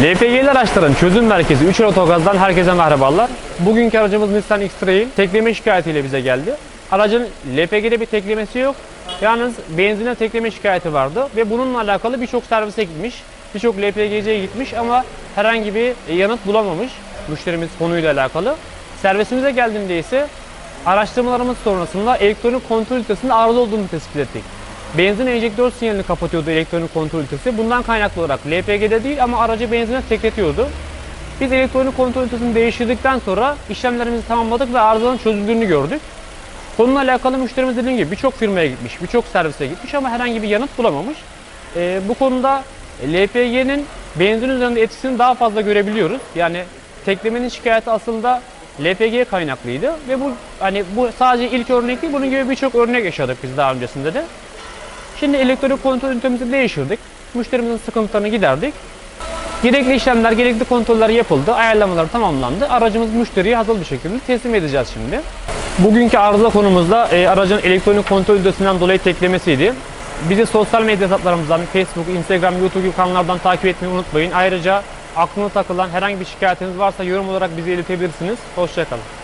LPG'li araçların çözüm merkezi 3 Otogaz'dan herkese merhabalar. Bugünkü aracımız Nissan X-Trail tekleme şikayetiyle bize geldi. Aracın LPG'de bir teklemesi yok. Yalnız benzine tekleme şikayeti vardı ve bununla alakalı birçok servise gitmiş. Birçok LPG'ciye gitmiş ama herhangi bir yanıt bulamamış müşterimiz konuyla alakalı. Servisimize geldiğinde ise araştırmalarımız sonrasında elektronik kontrol ünitesinde arıza olduğunu tespit ettik. Benzin enjektör sinyalini kapatıyordu elektronik kontrol ünitesi. Bundan kaynaklı olarak LPG'de değil ama aracı benzine tekletiyordu. Biz elektronik kontrol ünitesini değiştirdikten sonra işlemlerimizi tamamladık ve arızanın çözüldüğünü gördük. Konuyla alakalı müşterimiz dediğim gibi birçok firmaya gitmiş, birçok servise gitmiş ama herhangi bir yanıt bulamamış. Ee, bu konuda LPG'nin benzin üzerinde etkisini daha fazla görebiliyoruz. Yani teklemenin şikayeti aslında LPG kaynaklıydı ve bu hani bu sadece ilk örnek değil, bunun gibi birçok örnek yaşadık biz daha öncesinde de. Şimdi elektronik kontrol ünitemizi değiştirdik. Müşterimizin sıkıntılarını giderdik. Gerekli işlemler, gerekli kontroller yapıldı. Ayarlamalar tamamlandı. Aracımız müşteriye hazır bir şekilde teslim edeceğiz şimdi. Bugünkü arıza konumuzda e, aracın elektronik kontrol ünitesinden dolayı teklemesiydi. Bizi sosyal medya hesaplarımızdan, Facebook, Instagram, YouTube gibi kanallardan takip etmeyi unutmayın. Ayrıca aklına takılan herhangi bir şikayetiniz varsa yorum olarak bize iletebilirsiniz. Hoşçakalın.